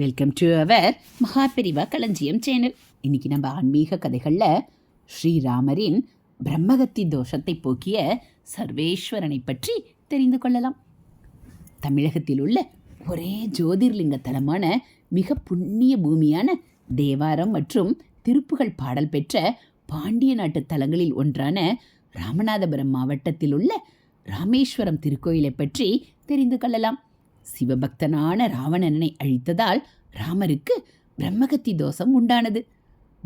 Welcome to our Maha Periyava களஞ்சியம் channel இன்னைக்கு நம்ம ஆன்மீக கதைகளில் ஸ்ரீராமரின் பிரம்மகத்தி தோஷத்தை போக்கிய சர்வேஸ்வரனை பற்றி தெரிந்து கொள்ளலாம். தமிழகத்தில் உள்ள ஒரே ஜோதிர்லிங்க தலமான மிக புண்ணிய பூமியான தேவாரம் மற்றும் திருப்புகள் பாடல் பெற்ற பாண்டிய நாட்டு தலங்களில் ஒன்றான ராமநாதபுரம் மாவட்டத்தில் உள்ள ராமேஸ்வரம் திருக்கோயிலை பற்றி தெரிந்து கொள்ளலாம். சிவபக்தனான ராவணனை அழித்ததால் ராமருக்கு பிரம்மகத்தி தோஷம் உண்டானது.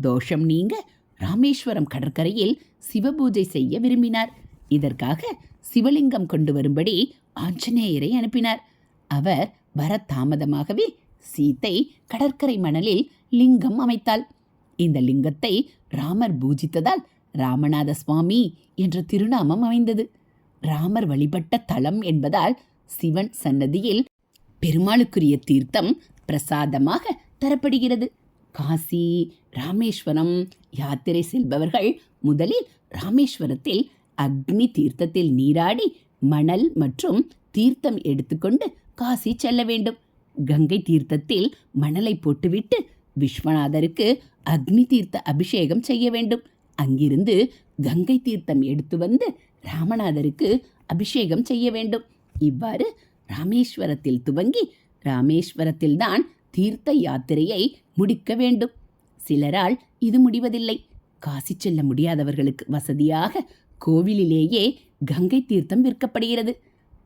தோஷம் நீங்க ராமேஸ்வரம் கடற்கரையில் சிவபூஜை செய்ய விரும்பினார். இதற்காக சிவலிங்கம் கொண்டு வரும்படி ஆஞ்சநேயரை அனுப்பினார். அவர் வர தாமதமாகவே சீத்தை கடற்கரை மணலில் லிங்கம் அமைத்தாள். இந்த லிங்கத்தை ராமர் பூஜித்ததால் ராமநாத சுவாமி என்ற திருநாமம் அமைந்தது. ராமர் வழிபட்ட தலம் என்பதால் சிவன் சன்னதியில் பெருமாளுக்குரிய தீர்த்தம் பிரசாதமாக தரப்படுகிறது. காசி ராமேஸ்வரம் யாத்திரை செல்பவர்கள் முதலில் ராமேஸ்வரத்தில் அக்னி தீர்த்தத்தில் நீராடி மணல் மற்றும் தீர்த்தம் எடுத்துக்கொண்டு காசி செல்ல வேண்டும். கங்கை தீர்த்தத்தில் மணலை போட்டுவிட்டு விஸ்வநாதருக்கு அக்னி தீர்த்த அபிஷேகம் செய்ய வேண்டும். அங்கிருந்து கங்கை தீர்த்தம் எடுத்து வந்து ராமநாதருக்கு அபிஷேகம் செய்ய வேண்டும். இவ்வாறு ராமேஸ்வரத்தில் துவங்கி ராமேஸ்வரத்தில்தான் தீர்த்த யாத்திரையை முடிக்க வேண்டும். சிலரால் இது முடிவதில்லை. காசி செல்ல முடியாதவர்களுக்கு வசதியாக கோவிலிலேயே கங்கை தீர்த்தம் விற்கப்படுகிறது.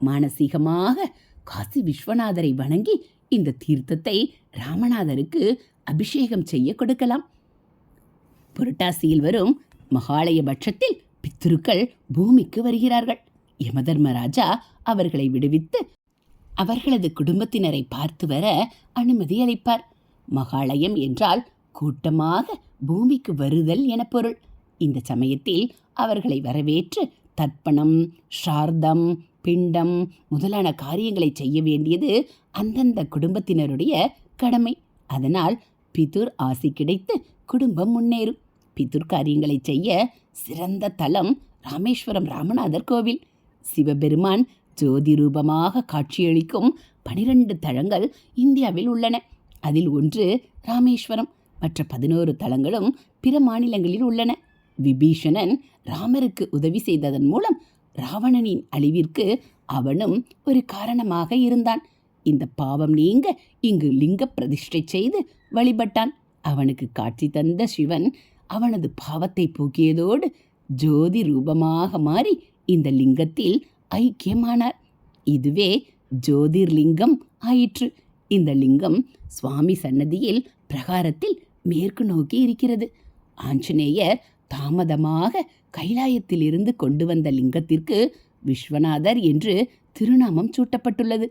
மானசீகமாக காசி விஸ்வநாதரை வணங்கி இந்த தீர்த்தத்தை ராமநாதருக்கு அபிஷேகம் செய்ய கொடுக்கலாம். புரட்டாசியில் வரும் மகாலய பட்சத்தில் பித்திருக்கள் பூமிக்கு வருகிறார்கள். யமதர்மராஜா அவர்களை விடுவித்து அவர்களது குடும்பத்தினரை பார்த்து வர அனுமதி அளிப்பார். மகாலயம் என்றால் கூட்டமாக பூமிக்கு வருதல் என பொருள். இந்த சமயத்தில் அவர்களை வரவேற்று தர்ப்பணம் ஷார்தம் பிண்டம் முதலான காரியங்களை செய்ய வேண்டியது அந்தந்த குடும்பத்தினருடைய கடமை. அதனால் பிதுர் ஆசி கிடைத்து குடும்பம் முன்னேறும். பிதுர் காரியங்களை செய்ய சிறந்த தலம் ராமேஸ்வரம் ராமநாதர் கோவில். சிவபெருமான் ஜோதி ரூபமாக காட்சியளிக்கும் பனிரெண்டு தலங்கள் இந்தியாவில் உள்ளன. அதில் ஒன்று ராமேஸ்வரம் மற்ற பதினோரு தலங்களும் பிற மாநிலங்களில் உள்ளன. விபீஷணன் ராமருக்கு உதவி செய்ததன் மூலம் ராவணனின் அழிவிற்கு அவனும் ஒரு காரணமாக இருந்தான். இந்த பாவம் நீங்க இங்கு லிங்க பிரதிஷ்டை செய்து வழிபட்டான். அவனுக்கு காட்சி தந்த சிவன் அவனது பாவத்தை போக்கியதோடு ஜோதி ரூபமாக மாறி இந்த லிங்கத்தில் ஐக்கியமானார். இதுவே ஜோதிர்லிங்கம் ஆயிற்று. இந்த லிங்கம் சுவாமி சன்னதியில் பிரகாரத்தில் மேற்கு நோக்கி இருக்கிறது. ஆஞ்சநேயர் தாமதமாக கைலாயத்திலிருந்து கொண்டு வந்த லிங்கத்திற்கு விஸ்வநாதர் என்று திருநாமம் சூட்டப்பட்டுள்ளது.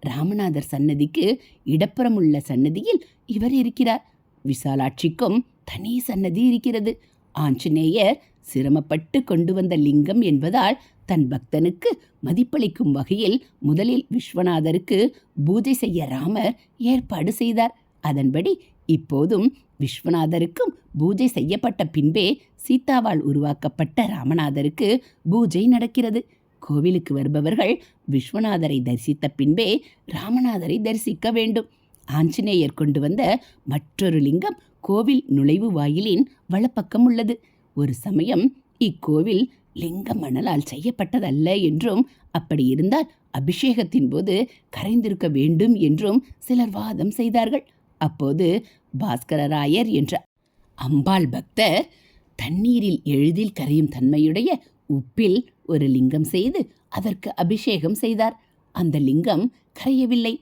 ராமநாதர் சன்னதிக்கு இடப்புறம் உள்ள சன்னதியில் இவர் இருக்கிறார். விசாலாட்சிக்கும் தனி சன்னதி இருக்கிறது. ஆஞ்சநேயர் சிரமப்பட்டு கொண்டு வந்த லிங்கம் என்பதால் தன் பக்தனுக்கு மதிப்பளிக்கும் வகையில் முதலில் விஸ்வநாதருக்கு பூஜை செய்ய ராமர் ஏற்பாடு செய்தார். அதன்படி இப்போதும் விஸ்வநாதருக்கும் பூஜை செய்யப்பட்ட பின்பே சீதாவால் உருவாக்கப்பட்ட ராமநாதருக்கு பூஜை நடக்கிறது. கோவிலுக்கு வருபவர்கள் விஸ்வநாதரை தரிசித்த பின்பே ராமநாதரை தரிசிக்க வேண்டும். ஆஞ்சநேயர் கொண்டு வந்த மற்றொரு லிங்கம் கோவில் நுழைவு வாயிலின் வலப்பக்கம் உள்ளது. ஒரு சமயம் இக்கோவில் லிங்க மணலால் செய்யப்பட்டதல்ல என்றும் அப்படி இருந்தால் அபிஷேகத்தின் போது கரைந்திருக்க வேண்டும் என்றும் சிலர் வாதம் செய்தார்கள். அப்போது பாஸ்கரராயர் என்ற அம்பாள் பக்தர் தண்ணீரில் எளிதில் கரையும் தன்மையுடைய உப்பில் ஒரு லிங்கம் செய்து அதற்கு அபிஷேகம் செய்தார். அந்த லிங்கம் கரையவில்லை.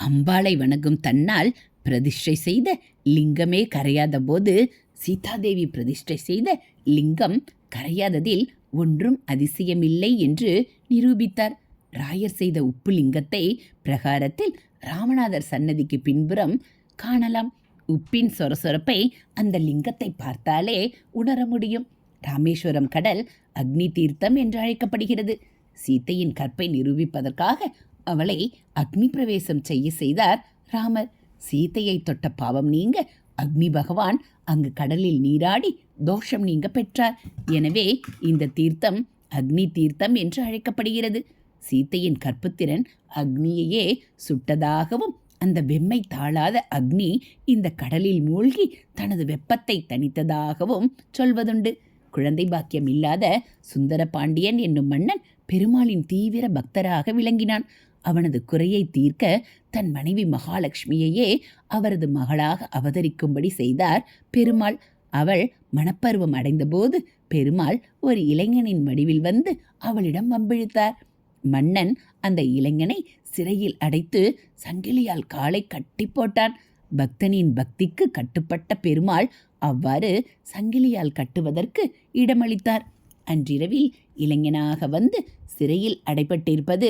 அம்பாளை வணங்கும் தன்னால் பிரதிஷ்டை செய்த லிங்கமே கரையாத போது சீதாதேவி பிரதிஷ்டை செய்த லிங்கம் கரையாததில் ஒன்றும் அதிசயமில்லை என்று நிரூபித்தார். ராயர் செய்த உப்பு லிங்கத்தை பிரகாரத்தில் ராமநாதர் சன்னதிக்கு பின்புறம் காணலாம். உப்பின் சொரசொரப்பை அந்த லிங்கத்தை பார்த்தாலே உணர முடியும். ராமேஸ்வரம் கடல் அக்னி தீர்த்தம் என்று அழைக்கப்படுகிறது. சீத்தையின் கற்பை நிரூபிப்பதற்காக அவளை அக்னி பிரவேசம் செய்ய செய்தார் ராமர். சீத்தையை தொட்ட பாவம் நீங்க அக்னி பகவான் அங்கு கடலில் நீராடி தோஷம் நீங்க பெற்றார். எனவே இந்த தீர்த்தம் அக்னி தீர்த்தம் என்று அழைக்கப்படுகிறது. சீத்தையின் கற்புத்திறன் அக்னியையே சுட்டதாகவும் அந்த வெம்மை தாழாத அக்னி இந்த கடலில் மூழ்கி தனது வெப்பத்தை தணித்ததாகவும் சொல்வதுண்டு. குழந்தை பாக்கியம் இல்லாத சுந்தர பாண்டியன் என்னும் மன்னன் பெருமாளின் தீவிர பக்தராக விளங்கினான். அவனது குறையை தீர்க்க தன் மனைவி மகாலட்சுமியையே அவரது மகளாக அவதரிக்கும்படி செய்தார். பெருமாள் அவள் மணப்பருவம் அடைந்தபோது பெருமாள் ஒரு இளைஞனின் வடிவில் வந்து அவளிடம் வம்பிழித்தார். மன்னன் அந்த இளைஞனை சிறையில் அடைத்து சங்கிலியால் காலை கட்டி போட்டான். பக்தனின் பக்திக்கு கட்டுப்பட்ட பெருமாள் அவ்வாறு சங்கிலியால் கட்டுவதற்கு இடமளித்தார். அன்றிரவில் இளைஞனாக வந்து சிறையில் அடைபட்டிருப்பது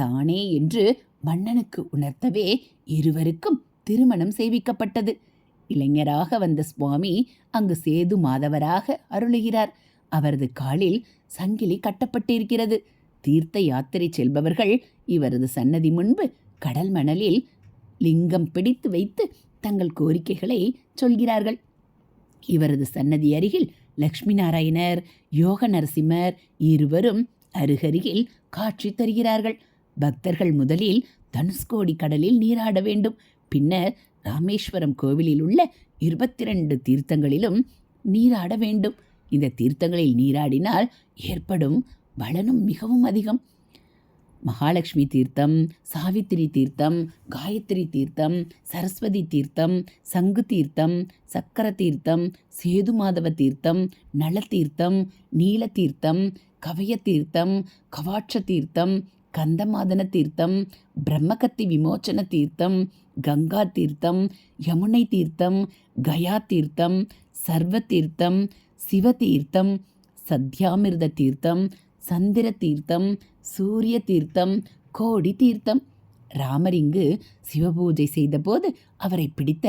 தானே என்று மன்னனுக்கு உணர்த்தவே இருவருக்கும் திருமணம் செய்விக்கப்பட்டது. இளைஞராக வந்த சுவாமி அங்கு சேது மாதவராக அருளுகிறார். அவரது காலில் சங்கிலி கட்டப்பட்டிருக்கிறது. தீர்த்த யாத்திரை செல்பவர்கள் இவரது சன்னதி முன்பு கடல் மணலில் லிங்கம் பிடித்து வைத்து தங்கள் கோரிக்கைகளை சொல்கிறார்கள். இவரது சன்னதி அருகில் லக்ஷ்மி நாராயணர் யோக நரசிம்மர் இருவரும் அருகருகில் காட்சி தருகிறார்கள். பக்தர்கள் முதலில் தனுஷ்கோடி கடலில் நீராட வேண்டும். பின்னர் ராமேஸ்வரம் கோவிலில் உள்ள இருபத்தி ரெண்டு தீர்த்தங்களிலும் நீராட வேண்டும். இந்த தீர்த்தங்களில் நீராடினால் ஏற்படும் பலனும் மிகவும் அதிகம். மகாலட்சுமி தீர்த்தம் சாவித்திரி தீர்த்தம் காயத்ரி தீர்த்தம் சரஸ்வதி தீர்த்தம் சங்கு தீர்த்தம் சக்கர தீர்த்தம் சேதுமாதவ தீர்த்தம் நல தீர்த்தம் நீல தீர்த்தம் கவய தீர்த்தம் கவாட்ச தீர்த்தம் கந்தமாதன தீர்த்தம் பிரம்மகத்தி விமோச்சன தீர்த்தம் கங்கா தீர்த்தம் யமுனை தீர்த்தம் கயா தீர்த்தம் சர்வ தீர்த்தம் சிவ தீர்த்தம் சத்யாமிர்த தீர்த்தம் சந்திர தீர்த்தம் சூரிய தீர்த்தம் கோடி தீர்த்தம். ராமர் இங்கு சிவபூஜை செய்தபோது அவரை பிடித்த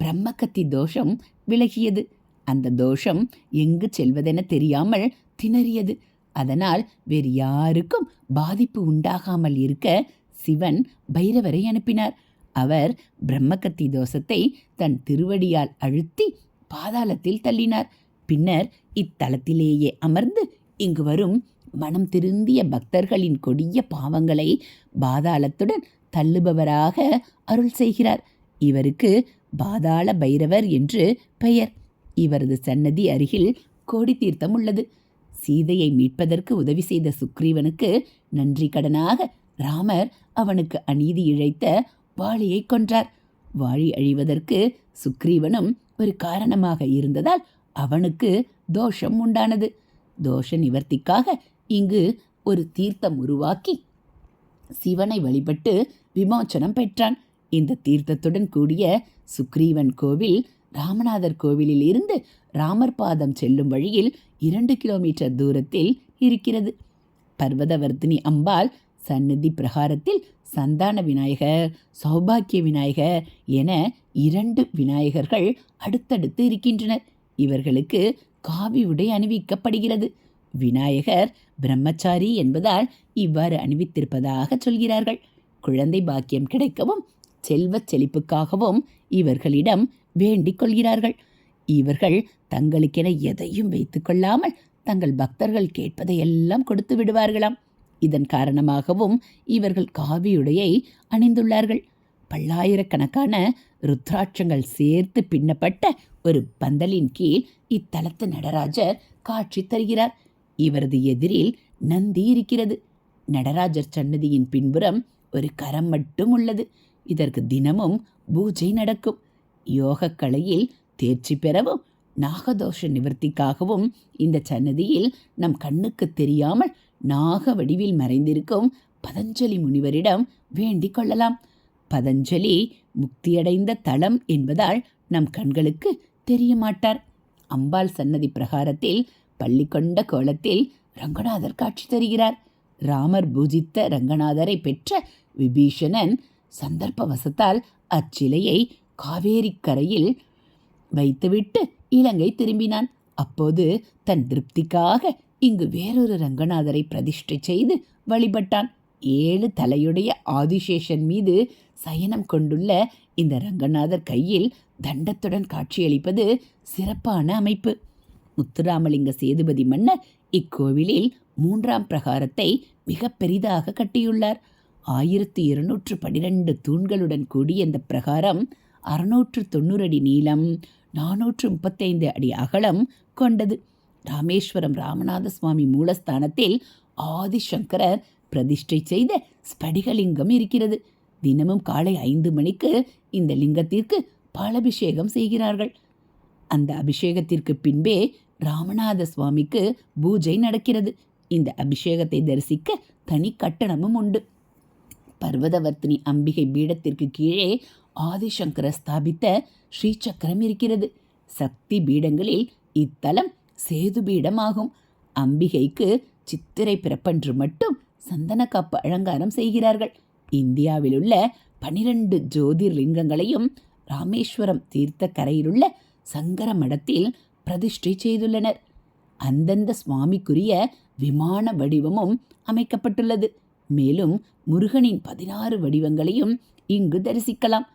பிரம்மகத்தி தோஷம் விலகியது. அந்த தோஷம் எங்கு செல்வதென தெரியாமல் திணறியது. அதனால் வேறு யாருக்கும் பாதிப்பு உண்டாகாமல் இருக்க சிவன் பைரவரை அனுப்பினார். அவர் பிரம்மகத்தி தோஷத்தை தன் திருவடியால் அழுத்தி பாதாளத்தில் தள்ளினார். பின்னர் இத்தலத்திலேயே அமர்ந்து இங்கு வரும் மனம் திருந்திய பக்தர்களின் கொடிய பாவங்களை பாதாளத்துடன் தள்ளுபவராக அருள் செய்கிறார். இவருக்கு பாதாள பைரவர் என்று பெயர். இவரது சன்னதி அருகில் கோடி தீர்த்தம் உள்ளது. சீதையை மீட்பதற்கு உதவி செய்த சுக்ரீவனுக்கு நன்றி கடனாக ராமர் அவனுக்கு அநீதி இழைத்த வாளியை கொன்றார். வாழி அழிவதற்கு சுக்ரீவனும் ஒரு காரணமாக இருந்ததால் அவனுக்கு தோஷம் உண்டானது. தோஷ நிவர்த்திக்காக இங்கு ஒரு தீர்த்தம் உருவாக்கி சிவனை வழிபட்டு விமோச்சனம் பெற்றான். இந்த தீர்த்தத்துடன் கூடிய சுக்ரீவன் கோவில் ராமநாதர் கோவிலில் இருந்து ராமர் பாதம் செல்லும் வழியில் இரண்டு கிலோமீட்டர் தூரத்தில் இருக்கிறது. பர்வதவர்த்தினி அம்பாள் சந்நிதி பிரகாரத்தில் சந்தான விநாயகர் சௌபாக்கிய விநாயகர் என இரண்டு விநாயகர்கள் அடுத்தடுத்து இருக்கின்றனர். இவர்களுக்கு காவி உடை அணிவிக்கப்படுகிறது. விநாயகர் பிரம்மச்சாரி என்பதால் இவ்வாறு அணிவித்திருப்பதாக சொல்கிறார்கள். குழந்தை பாக்கியம் கிடைக்கவும் செல்வச் செழிப்புக்காகவும் இவர்களிடம் வேண்டிக் கொள்கிறார்கள். இவர்கள் தங்களுக்கென எதையும் வைத்துக்கொள்ளாமல் தங்கள் பக்தர்கள் கேட்பதையெல்லாம் கொடுத்து விடுவார்களாம். இதன் காரணமாகவும் இவர்கள் காவியுடையை அணிந்துள்ளார்கள். பல்லாயிரக்கணக்கான ருத்ராட்சங்கள் சேர்த்து பின்னப்பட்ட ஒரு பந்தலின் கீழ் இத்தலத்து நடராஜர் காட்சி தருகிறார். இவரது எதிரில் நந்தி இருக்கிறது. நடராஜர் சன்னதியின் பின்புறம் ஒரு கரம் மட்டும் உள்ளது. இதற்கு தினமும் பூஜை நடக்கும். யோகக்கலையில் தேர்ச்சி பெறவும் நாகதோஷ நிவர்த்திக்காகவும் இந்த சன்னதியில் நம் கண்ணுக்கு தெரியாமல் நாக வடிவில் மறைந்திருக்கும் பதஞ்சலி முனிவரிடம் வேண்டிக் கொள்ளலாம். பதஞ்சலி முக்தியடைந்த தளம் என்பதால் நம் கண்களுக்கு தெரிய மாட்டார் அம்பாள் சன்னதி பிரகாரத்தில் பள்ளி கொண்ட கோலத்தில் ரங்கநாதர் காட்சி தருகிறார். ராமர் பூஜித்த ரங்கநாதரை பெற்ற விபீஷணன் சந்தர்ப்பவசத்தால் அச்சிலையை காவேரி கரையில் வைத்துவிட்டு இலங்கை திரும்பினான். அப்போது தன் திருப்திக்காக இங்கு வேறொரு ரங்கநாதரை பிரதிஷ்டை செய்து வழிபட்டான். ஏழு தலையுடைய ஆதிசேஷன் மீது சயனம் கொண்டுள்ள இந்த ரங்கநாதர் கையில் தண்டத்துடன் காட்சியளிப்பது சிறப்பான அமைப்பு. முத்துராமலிங்க சேதுபதி மன்னர் இக்கோவிலில் மூன்றாம் பிரகாரத்தை மிக பெரிதாக கட்டியுள்ளார். ஆயிரத்தி இருநூற்று பனிரெண்டு தூண்களுடன் கூடிய இந்த பிரகாரம் அறுநூற்று தொண்ணூறு அடி நீளம் நானூற்று முப்பத்தைந்து அடி அகலம் கொண்டது. ராமேஸ்வரம் ராமநாத சுவாமி மூலஸ்தானத்தில் ஆதிசங்கரர் பிரதிஷ்டை செய்த ஸ்படிகலிங்கம் இருக்கிறது. தினமும் காலை ஐந்து மணிக்கு இந்த லிங்கத்திற்கு பாலபிஷேகம் செய்கிறார்கள். அந்த அபிஷேகத்திற்கு பின்பே ராமநாத சுவாமிக்கு பூஜை நடக்கிறது. இந்த அபிஷேகத்தை தரிசிக்க தனி கட்டணமும் உண்டு. பர்வதவர்த்தினி அம்பிகை பீடத்திற்கு கீழே ஆதிசங்கர ஸ்தாபித்த ஸ்ரீசக்கரம் இருக்கிறது. சக்தி பீடங்களில் இத்தலம் சேது பீடமாகும். அம்பிகைக்கு சித்திரை பிறப்பன்று மட்டும் சந்தனக்காப்பு அலங்காரம் செய்கிறார்கள். இந்தியாவிலுள்ள பனிரெண்டு ஜோதிர்லிங்கங்களையும் ராமேஸ்வரம் தீர்த்த கரையிலுள்ள சங்கர மடத்தில் பிரதிஷ்டை செய்துள்ளனர். அந்தந்த சுவாமிக்குரிய விமான வடிவமும் அமைக்கப்பட்டுள்ளது. மேலும் முருகனின் பதினாறு வடிவங்களையும் இங்கு தரிசிக்கலாம்.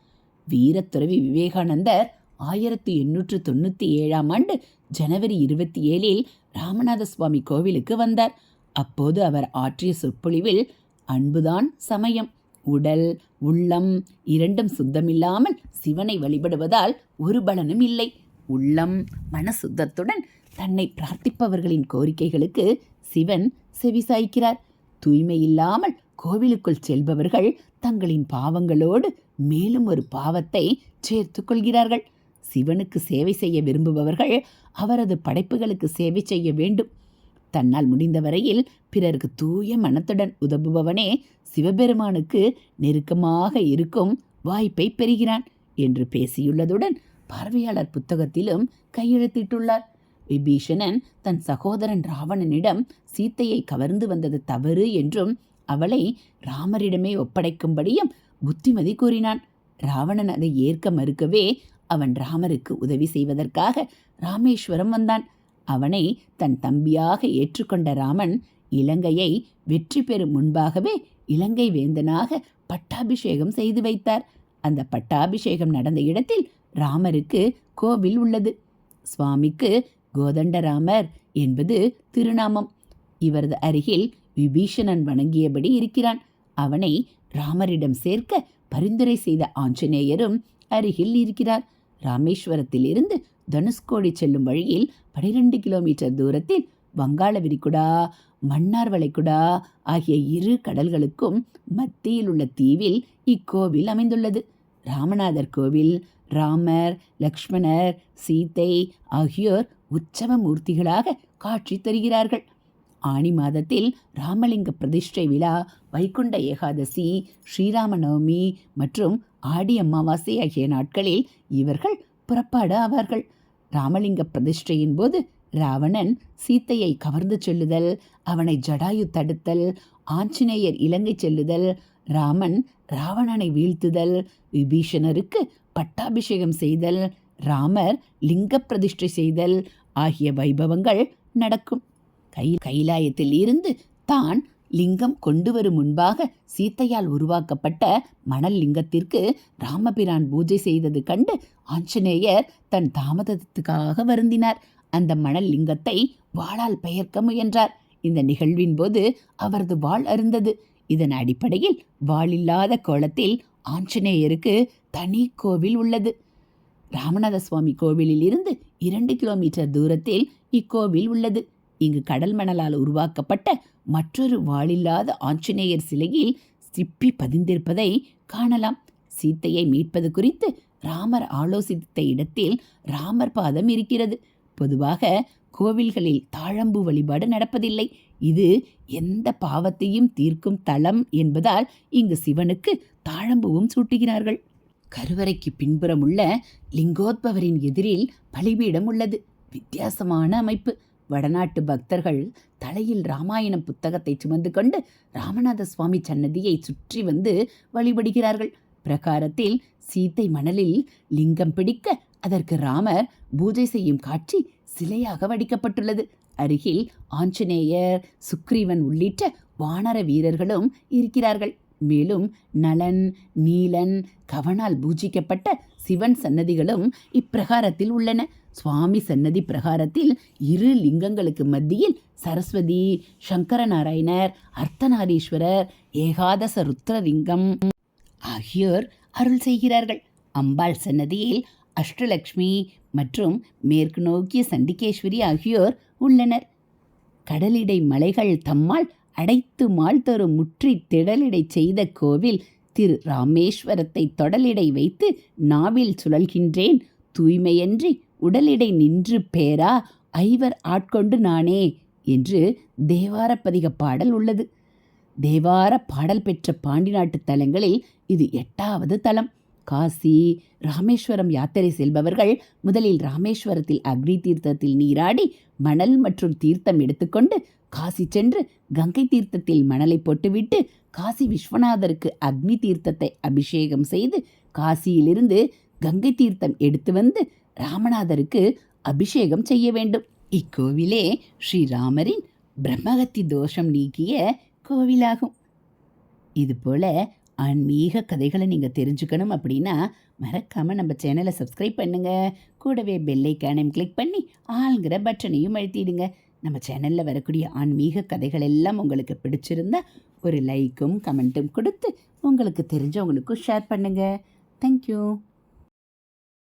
வீரத்துறவி விவேகானந்தர் ஆயிரத்தி எண்ணூற்று தொண்ணூற்றி ஏழாம் ஆண்டு ஜனவரி இருபத்தி ஏழில் ராமநாத சுவாமி கோவிலுக்கு வந்தார். அப்போது அவர் ஆற்றிய சொற்பொழிவில் அன்புதான் சமயம். உடல் உள்ளம் இரண்டும் சுத்தமில்லாமல் சிவனை வழிபடுவதால் ஒரு பலனும் இல்லை. உள்ளம் மனசுத்தத்துடன் தன்னை பிரார்த்திப்பவர்களின் கோரிக்கைகளுக்கு சிவன் செவிசாய்க்கிறார். தூய்மை இல்லாமல் கோவிலுக்குள் செல்பவர்கள் தங்களின் பாவங்களோடு மேலும் ஒரு பாவத்தை சேர்த்து கொள்கிறார்கள். சிவனுக்கு சேவை செய்ய விரும்புபவர்கள் அவரது படைப்புகளுக்கு சேவை செய்ய வேண்டும். தன்னால் முடிந்த வரையில் பிறருக்கு தூய மனத்துடன் உதவுபவனே சிவபெருமானுக்கு நெருக்கமாக இருக்கும் வாய்ப்பை பெறுகிறான் என்று பேசியுள்ளதுடன் பார்வையாளர் புத்தகத்திலும் கையெழுத்திட்டுள்ளார். விபீஷணன் தன் சகோதரன் ராவணனிடம் சீத்தையை கவர்ந்து வந்தது தவறு என்றும் அவளை ராமரிடமே ஒப்படைக்கும்படியும் புத்திமதி கூறினான் ராவணன் அதை ஏற்க மறுக்கவே அவன் ராமருக்கு உதவி செய்வதற்காக ராமேஸ்வரம் வந்தான். அவனை தன் தம்பியாக ஏற்றுக்கொண்ட ராமன் இலங்கையை வெற்றி பெறும் முன்பாகவே இலங்கை வேந்தனாக பட்டாபிஷேகம் செய்து வைத்தார். அந்த பட்டாபிஷேகம் நடந்த இடத்தில் ராமருக்கு கோவில் உள்ளது. சுவாமிக்கு கோதண்டராமர் என்பது திருநாமம். இவரது அருகில் விபீஷணன் வணங்கியபடி இருக்கிறான். அவனை ராமரிடம் சேர்க்க பரிந்துரை செய்த ஆஞ்சநேயரும் அருகில் இருக்கிறார். ராமேஸ்வரத்தில் இருந்து தனுஷ்கோடி செல்லும் வழியில் பனிரெண்டு கிலோமீட்டர் தூரத்தில் வங்காள விரிகுடா மன்னார் வளைகுடா ஆகிய இரு கடல்களுக்கும் மத்தியில் உள்ள தீவில் இக்கோவில் அமைந்துள்ளது. ராமநாதர் கோவில் ராமர் லக்ஷ்மணர் சீதை ஆகியோர் உற்சவ மூர்த்திகளாக காட்சி தருகிறார்கள். ஆனி மாதத்தில் ராமலிங்க பிரதிஷ்டை விழா வைகுண்ட ஏகாதசி ஸ்ரீராம நவமி மற்றும் ஆடி அமாவாசை ஆகிய நாட்களில் இவர்கள் புறப்பாடு ஆவார்கள். ராமலிங்க பிரதிஷ்டையின் போது ராவணன் சீத்தையை கவர்ந்து செல்லுதல் அவனை ஜடாயு தடுத்தல் ஆஞ்சநேயர் இலங்கை செல்லுதல் ராமன் ராவணனை வீழ்த்துதல் விபீஷணருக்கு பட்டாபிஷேகம் செய்தல் ராமர் லிங்க பிரதிஷ்டை செய்தல் ஆகிய வைபவங்கள் நடக்கும். கை கைலாயத்தில் இருந்து தான் லிங்கம் கொண்டு வரும் முன்பாக சீத்தையால் உருவாக்கப்பட்ட மணல் லிங்கத்திற்கு ராமபிரான் பூஜை செய்தது கண்டு ஆஞ்சநேயர் தன் தாமதத்துக்காக வருந்தினார். அந்த மணல் லிங்கத்தை வாளால் பெயர்க்க முயன்றார். இந்த நிகழ்வின் போது அவரது வாள் அருந்தது. இதன் அடிப்படையில் வாளில்லாத கோலத்தில் ஆஞ்சநேயருக்கு தனி கோவில் உள்ளது. ராமநாத சுவாமி கோவிலில் இருந்து இரண்டு கிலோமீட்டர் தூரத்தில் இக்கோவில் உள்ளது. இங்கு கடல் மணலால் உருவாக்கப்பட்ட மற்றொரு வாளில்லாத ஆஞ்சநேயர் சிலையில் சிப்பி பதிந்திருப்பதை காணலாம். சீத்தையை மீட்பது குறித்து ராமர் ஆலோசித்த இடத்தில் ராமர் பாதம் இருக்கிறது. பொதுவாக கோவில்களில் தாழம்பு வழிபாடு நடப்பதில்லை. இது எந்த பாவத்தையும் தீர்க்கும் தலம் என்பதால் இங்கு சிவனுக்கு தாழம்புவும் சூட்டுகிறார்கள். கருவறைக்கு பின்புறமுள்ள லிங்கோத்பவரின் எதிரில் பலிபீடம் உள்ளது. வித்தியாசமான அமைப்பு. வடநாட்டு பக்தர்கள் தலையில் ராமாயணம் புத்தகத்தை சுமந்து கொண்டு ராமநாத சுவாமி சன்னதியை சுற்றி வந்து வழிபடுகிறார்கள். பிரகாரத்தில் சீத்தை மணலில் லிங்கம் பிடிக்க அதற்கு ராமர் பூஜை செய்யும் காட்சி சிலையாக வடிக்கப்பட்டுள்ளது. அருகில் ஆஞ்சநேயர் சுக்ரீவன் உள்ளிட்ட வானர வீரர்களும் இருக்கிறார்கள். மேலும் நலன் நீலன் கவனால் பூஜிக்கப்பட்ட சிவன் சன்னதிகளும் இப்பிரகாரத்தில் உள்ளன. சுவாமி சன்னதி பிரகாரத்தில் இரு லிங்கங்களுக்கு மத்தியில் சரஸ்வதி சங்கரநாராயணர் அர்த்தநாரீஸ்வரர் ஏகாதச ருத்ரலிங்கம் ஆகியோர் அருள் செய்கிறார்கள். அம்பாள் சன்னதியில் அஷ்டலக்ஷ்மி மற்றும் மேற்கு நோக்கிய சண்டிகேஸ்வரி ஆகியோர் உள்ளனர். கடலிடை மலைகள் தம்மால் அடைத்து மால் தரும் முற்றி திடலிடை செய்த கோவில் திரு ராமேஸ்வரத்தை தொடலிடை வைத்து நாவில் சுழல்கின்றேன். தூய்மையன்றி உடலிடை நின்று பேரா ஐவர் ஆட்கொண்டு நானே என்று தேவாரப்பதிக பாடல் உள்ளது. தேவார பாடல் பெற்ற பாண்டி நாட்டு தலங்களில் இது எட்டாவது தலம். காசி ராமேஸ்வரம் யாத்திரை செல்பவர்கள் முதலில் ராமேஸ்வரத்தில் அக்னி தீர்த்தத்தில் நீராடி மணல் மற்றும் தீர்த்தம் எடுத்துக்கொண்டு காசி சென்று கங்கை தீர்த்தத்தில் மணலை போட்டுவிட்டு காசி விஸ்வநாதருக்கு அக்னி தீர்த்தத்தை அபிஷேகம் செய்து காசியிலிருந்து கங்கை தீர்த்தம் எடுத்து வந்து ராமநாதருக்கு அபிஷேகம் செய்ய வேண்டும். இக்கோவிலே ஸ்ரீராமரின் பிரம்மகத்தி தோஷம் நீக்கிய கோவிலாகும். இதுபோல் ஆன்மீக கதைகளை நீங்கள் தெரிஞ்சுக்கணும் அப்படின்னா மறக்காமல் நம்ம சேனலை சப்ஸ்கிரைப் பண்ணுங்கள் கூடவே பெல்லைக்கானையும் கிளிக் பண்ணி ஆளுங்கிற பட்டனையும் அழுத்திடுங்க. நம்ம சேனலில் வரக்கூடிய ஆன்மீக கதைகள் எல்லாம் உங்களுக்கு பிடிச்சிருந்தா ஒரு லைக்கும் கமெண்ட்டும் கொடுத்து உங்களுக்கு தெரிஞ்சவங்களுக்கும் ஷேர் பண்ணுங்கள் தேங்க்யூ